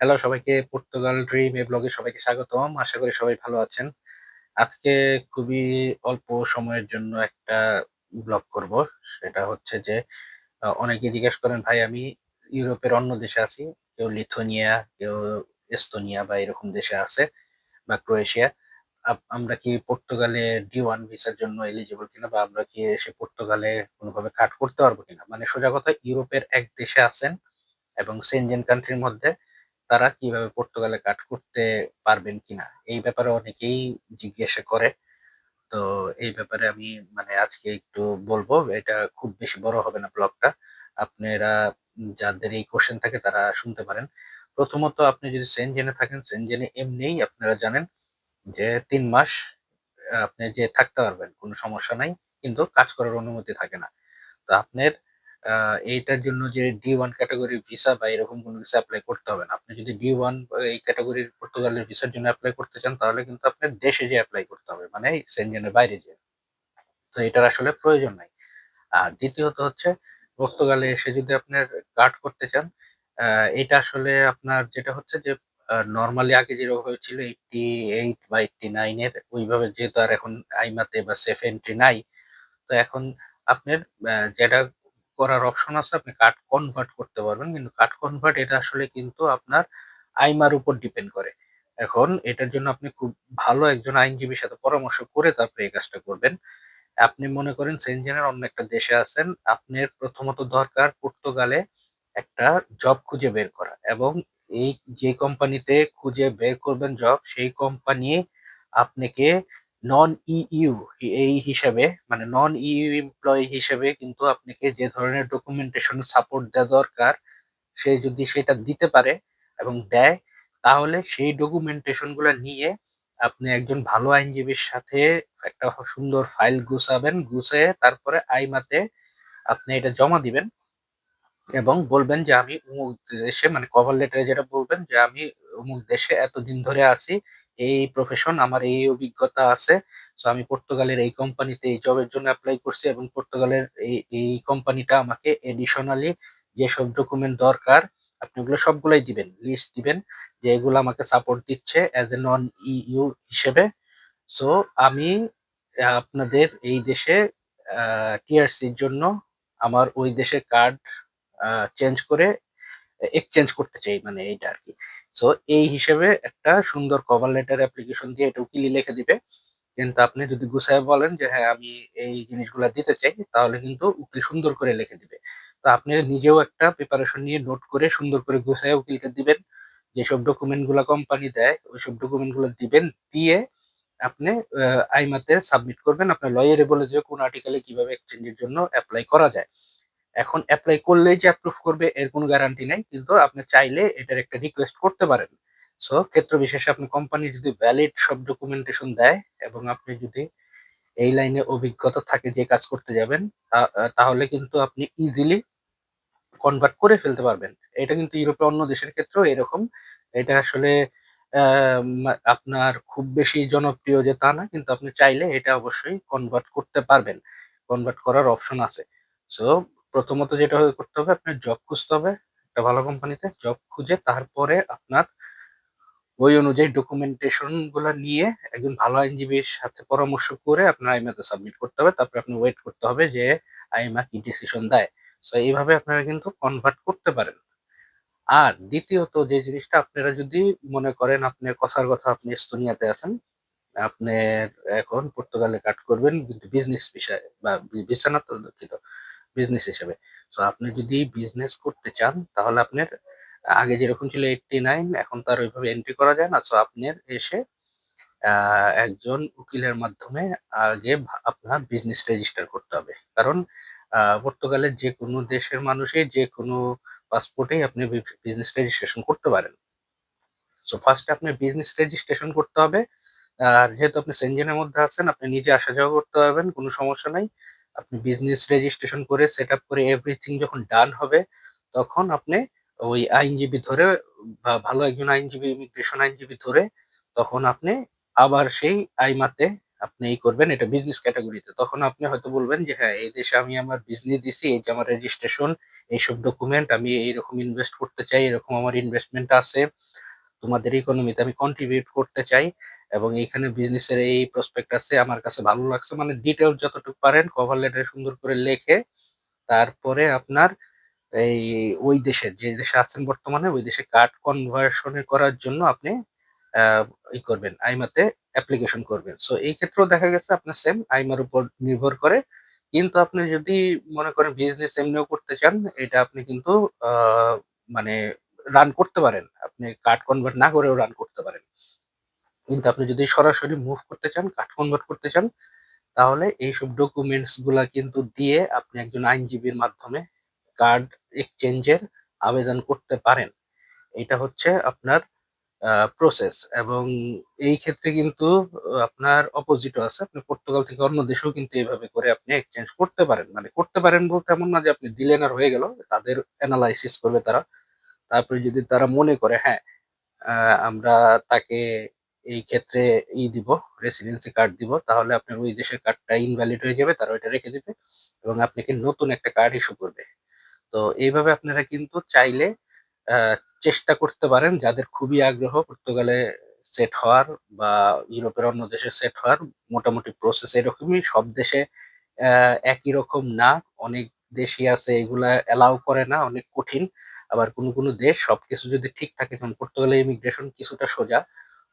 Hello সবাইকে Portugal dream এ ব্লগে সবাইকে স্বাগতম। আশা করি সবাই ভালো আছেন। আজকে খুবই অল্প সময়ের জন্য একটা ব্লগ করব। সেটা হচ্ছে যে অনেকে জিজ্ঞেস করেন ভাই আমি ইউরোপের অন্য দেশে আছি। কেউ লিথুয়ানিয়া, কেউ এস্তোনিয়া বা এরকম দেশে আছে বা ক্রোয়েশিয়া। আমরা কি পর্তুগালে ডি-1 ভিসার জন্য এলিজিবল কিনা বা আমরা কি এসে পর্তুগালে কোনোভাবে কাজ করতে পারব কিনা? মানে সোজা কথা ইউরোপের এক দেশে আছেন এবং সেনজেন কান্ট্রির মধ্যে তারা কীভাবে পর্তুগালে কাজ করতে পারবেন কিনা? এই ব্যাপারে অনেকেই জিজ্ঞাসা করে। তো এই ব্যাপারে আমি মানে আজকে একটু বলব। এটা খুব বেশি বড় হবে না ব্লগটা। আপনারা যাদের এই কোশ্চেন থাকে তারা শুনতে পারেন। প্রথমত আপনি যদি সেনজেনে থাকেন, সেনজেনে এমনিই আপনারা জানেন যে তিন মাস আপনি যেয়ে থাকতে পারবেন। কোনো সমস্যা নাই। কিন্তু কাজ করার অনুমতি থাকে না। তো আপনার এইটার জন্য যে ডি-1 ক্যাটেগরির ভিসা বা এরকম কোনো কিছু এপ্লাই করতে হবে না। আপনি যদি ডি ওয়ান এই ক্যাটেগরির পর্তুগালের ভিসার জন্য অ্যাপ্লাই করতে চান তাহলে কিন্তু আপনার দেশে যেয়ে অ্যাপ্লাই করতে হবে। মানে সেনজেনের বাইরে যেয়ে। তো এটার আসলে প্রয়োজন নাই। আর দ্বিতীয়ত হচ্ছে পর্তুগালে এসে যদি আপনার কার্ড করতে চান, এটা আসলে আপনার যেটা হচ্ছে যে নর্মালি আগে যেভাবে ছিল 88 বা এইটটি নাইনের ওইভাবে যেহেতু আর এখন আইমাতে বা সেফ এন্ট্রি নাই। তো এখন আপনার যেটা করার অপশন আছে, আপনি কার্ড কনভার্ট করতে পারবেন। কিন্তু কার্ড কনভার্ট এটা আসলে কিন্তু আপনার আইমার উপর ডিপেন্ড করে। এখন এটার জন্য আপনি খুব ভালো একজন আইনজীবীর সাথে পরামর্শ করে তারপরে এই কাজটা করবেন। আপনি মনে করেন সেনজেনের অন্য একটা দেশে আছেন। আপনার প্রথমত দরকার পর্তুগালে একটা জব খুঁজে বের করা এবং এই যে কোম্পানিতে খুঁজে বের করবেন জব সেই কোম্পানি আপনাকে নন ইইউ এই হিসাবে মানে নন ইইউ এমপ্লয়ি হিসেবে কিন্তু আপনাকে যে ধরনের ডকুমেন্টেশন সাপোর্ট দেওয়া দরকার, সে যদি সেটা দিতে পারে এবং দেয়, তাহলে সেই ডকুমেন্টেশনগুলা নিয়ে আপনি একজন ভালো আইনজীবীর সাথে একটা সুন্দর ফাইল গুছাবেন, গুছিয়ে তারপরে আইমাতে আপনি এটা জমা দিবেন এবং বলবেন যে আমি অমুক দেশে মানে কভার লেটারে যেটা বলবেন যে আমি অমুক দেশে এতদিন ধরে আছি এই প্রফেশন আমার এই অভিজ্ঞতা আছে। তো আমি পর্তুগালের এই কোম্পানিতে এই জবের জন্য অ্যাপ্লাই করছি এবং পর্তুগালের এই এই কোম্পানিটা আমাকে এডিশনালি যেসব ডকুমেন্ট দরকার, আপনি ওগুলো সবগুলোই দিবেন লিস্ট দিবেন, যে এগুলো আমাকে সাপোর্ট দিচ্ছে অ্যাজ এ নন ইউ হিসেবে। সো আমি আপনাদের এই দেশে টিআরসির জন্য আমার ওই দেশে কার্ড চেঞ্জ করে এক্সচেঞ্জ করতে চাই মানে এইটা আর কি। সো এই হিসেবে একটা সুন্দর কভার লেটার অ্যাপ্লিকেশন দিয়ে এটা উকিলি লিখে দিবে। কিন্তু আপনি যদি গুছায় বলেন যে হ্যাঁ আমি এই জিনিসগুলো দিতে চাই, তাহলে কিন্তু উকিল সুন্দর করে লিখে দিবে। তো আপনি নিজেও একটা প্রিপারেশন নিয়ে নোট করে সুন্দর করে গুছায় উকিলকে দিবেন। যেসব ডকুমেন্টগুলা কোম্পানি দেয়, ওইসব ডকুমেন্টগুলো দিবেন, দিয়ে আপনি আইমাতে সাবমিট করবেন। আপনার লয়ারে বলে যে, কোন আর্টিকেলে কীভাবে এক্সচেঞ্জের জন্য অ্যাপ্লাই করা যায়। এখন অ্যাপ্লাই করলেই যে অ্যাপ্রুভ করবে, এর কোনো গ্যারান্টি নাই, কিন্তু আপনি চাইলে এটার একটা রিকোয়েস্ট করতে পারেন। সো ক্ষেত্র বিশেষে আপনি কোম্পানি যদি ভ্যালিড সব ডকুমেন্টেশন দেয় এবং আপনি যদি এই লাইনে অভিজ্ঞতা থাকে যে কাজ করতে যাবেন তাহলে কিন্তু আপনি ইজিলি কনভার্ট করে ফেলতে পারবেন। এটা কিন্তু ইউরোপের অন্য দেশের ক্ষেত্রেও এরকম। এটা আসলে আপনার খুব বেশি জনপ্রিয় যে তা না, কিন্তু আপনি চাইলে এটা অবশ্যই কনভার্ট করতে পারবেন। কনভার্ট করার অপশন আছে। সো প্রথমত যেটা করতে হবে, আপনার জব খুঁজতে হবে, একটা ভালো কোম্পানিতে জব খুঁজে, তারপরে আপনার ওই অনুযায়ী ডকুমেন্টেশনগুলা নিয়ে একজন ভালো আইনজীবীর সাথে পরামর্শ করে আপনার আইমাতে সাবমিট করতে হবে। তারপরে আপনি ওয়েট করতে হবে যে আইমা কি ডিসিশন দেয়। সো এইভাবে আপনারা কিন্তু কনভার্ট করতে পারেন। আর দ্বিতীয়ত যে জিনিসটা, আপনারা যদি মনে করেন আপনার কথার কথা আপনি এস্তোনিয়াতে আছেন, আপনার এখন পর্তুগালে কাট করবেন, কিন্তু বিজনেস বিষয়ে বা বিছানা তো দুঃখিত। বিজনেস হিসেবে। তো আপনি যদি বিজনেস করতে চান, তাহলে আপনার, আগে যেরকম ছিল এইটটি নাইন এখন তার ওইভাবে এন্ট্রি করা যায় না। তো আপনার এসে একজন উকিলের মাধ্যমে আগে আপনার বিজনেস রেজিস্টার করতে হবে। কারণ পর্তুগালের যে কোনো দেশের মানুষই যে কোনো পাসপোর্টেই আপনি বিজনেস রেজিস্ট্রেশন করতে পারেন। সো ফার্স্টে আপনার বিজনেস রেজিস্ট্রেশন করতে হবে। আর যেহেতু আপনি সেনজেনের মধ্যে আছেন, আপনি নিজে আসা যাওয়া করতে পারবেন, কোনো সমস্যা নাই। আপনি বিজনেস রেজিস্ট্রেশন করে সেট আপ করে এভরিথিং যখন ডান হবে তখন আপনি ওই আইনজীবী ধরে বা ভালো একজন আইনজীবী ইমিগ্রেশন আইনজীবী ধরে তখন আপনি আবার সেই আইমাতে আপনি এই করবেন এটা বিজনেস ক্যাটাগরিতে তখন আপনি হয়তো বলবেন যে হ্যাঁ এই দেশে আমি আমার বিজনেস দিছি এই যে আমার রেজিস্ট্রেশন এইসব ডকুমেন্ট আমি এইরকম ইনভেস্ট করতে চাই, এরকম আমার ইনভেস্টমেন্ট আছে। তোমাদের ইকোনমিতে আমি কন্ট্রিবিউট করতে চাই এবং এইখানে বিজনেসের এই প্রসপেক্ট আছে, আমার কাছে ভালো লাগছে। মানে ডিটেইলস যতটুকু পারেন কভার লেটারে সুন্দর করে লেখে, তারপরে আপনার এই ওই দেশে, যে দেশে আছেন বর্তমানে, ওই দেশে কার্ড কনভার্সন করার জন্য আপনি ই করবেন, আইমাতে অ্যাপ্লিকেশন করবেন। সো এই ক্ষেত্রেও দেখা গেছে আপনার সেম আইমার উপর নির্ভর করে। কিন্তু আপনি যদি মনে করেন বিজনেস এমনিও করতে চান, এটা আপনি কিন্তু মানে রান করতে পারেন। আপনি কার্ড কনভার্ট না করেও রান করতে পারেন। কিন্তু আপনি যদি সরাসরি মুভ করতে চান কার্ড কনভার্ট করতে চান, তাহলে এইসব ডকুমেন্টসগুলা কিন্তু দিয়ে আপনি একজন আইনজীবীর মাধ্যমে কার্ড এক্সচেঞ্জের আবেদন করতে পারেন। এটা হচ্ছে আপনার প্রসেস এবং এই ক্ষেত্রে কিন্তু আপনার অপোজিটও আছে। আপনি পর্তুগাল থেকে অন্য দেশেও কিন্তু এইভাবে করে আপনি এক্সচেঞ্জ করতে পারেন। মানে করতে পারেন বলতে এমন না যে আপনি দিলেন আর হয়ে গেল, তাদের অ্যানালাইসিস করবে তারা। তারপরে যদি তারা মনে করে হ্যাঁ আমরা তাকে এই ক্ষেত্রে ই দিব রেসিডেন্সি কার্ড দিব, তাহলে আপনার ওই দেশের কার্ডটা ইনভ্যালিড হয়ে যাবে, তারা ওইটা রেখে দিবে এবং আপনাকে নতুন একটা কার্ড ইস্যু করবে। তো এইভাবে আপনারা কিন্তু চাইলে চেষ্টা করতে পারেন যাদের খুবই আগ্রহ পর্তুগালে সেট হওয়ার বা ইউরোপের অন্য দেশে সেট হওয়ার, মোটামুটি প্রসেস এরকমই, সব দেশে একই রকম না, অনেক দেশই আছে এগুলা অ্যালাউ করে না, অনেক কঠিন, আবার কোনো কোনো দেশ সবকিছু যদি ঠিক থাকে, যেমন পর্তুগালে ইমিগ্রেশন কিছুটা সোজা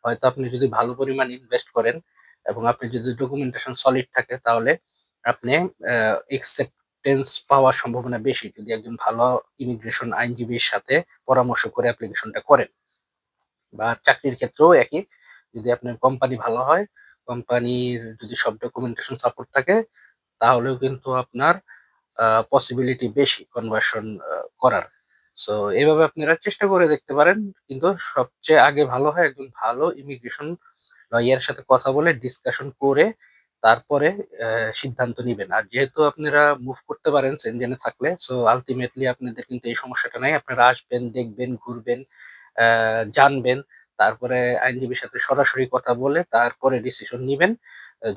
হয়তো আপনি যদি ভালো পরিমাণ ইনভেস্ট করেন এবং আপনি যদি ডকুমেন্টেশন সলিড থাকে, তাহলে আপনি একসেপ্টেন্স পাওয়ার সম্ভাবনা বেশি যদি একজন ভালো ইমিগ্রেশন আইনজীবীর সাথে পরামর্শ করে অ্যাপ্লিকেশনটা করেন। বা চাকরির ক্ষেত্রেও একই, যদি আপনার কোম্পানি ভালো হয় কোম্পানির যদি সব ডকুমেন্টেশন সাপোর্ট থাকে, তাহলেও কিন্তু আপনার পসিবিলিটি বেশি কনভার্সন করার। সো এইভাবে আপনারা চেষ্টা করে দেখতে পারেন। কিন্তু সবচেয়ে আগে ভালো হয় একজন ভালো ইমিগ্রেশন লয়ার সাথে কথা বলে ডিসকাশন করে তারপরে সিদ্ধান্ত নিবেন। আর যেহেতু আপনারা মুভ করতে পারেন সেনজেনে থাকলে সো আলটিমেটলি আপনাদের কিন্তু এই সমস্যাটা নাই। আপনারা আসবেন, দেখবেন, ঘুরবেন জানবেন, তারপরে আইনজীবীর সাথে সরাসরি কথা বলে তারপরে ডিসিশন নিবেন।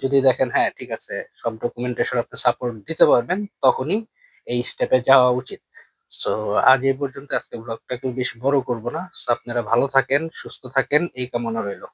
যদি দেখেন হ্যাঁ ঠিক আছে, সব ডকুমেন্টেশন আপনি সাপোর্ট দিতে পারবেন, তখনই এই স্টেপে যাওয়া উচিত। সো আজ এই পর্যন্ত আজকে ব্লগটাকে বেশি বড় করব না। আপনারা ভালো থাকেন, সুস্থ থাকেন, এই কামনা রইল।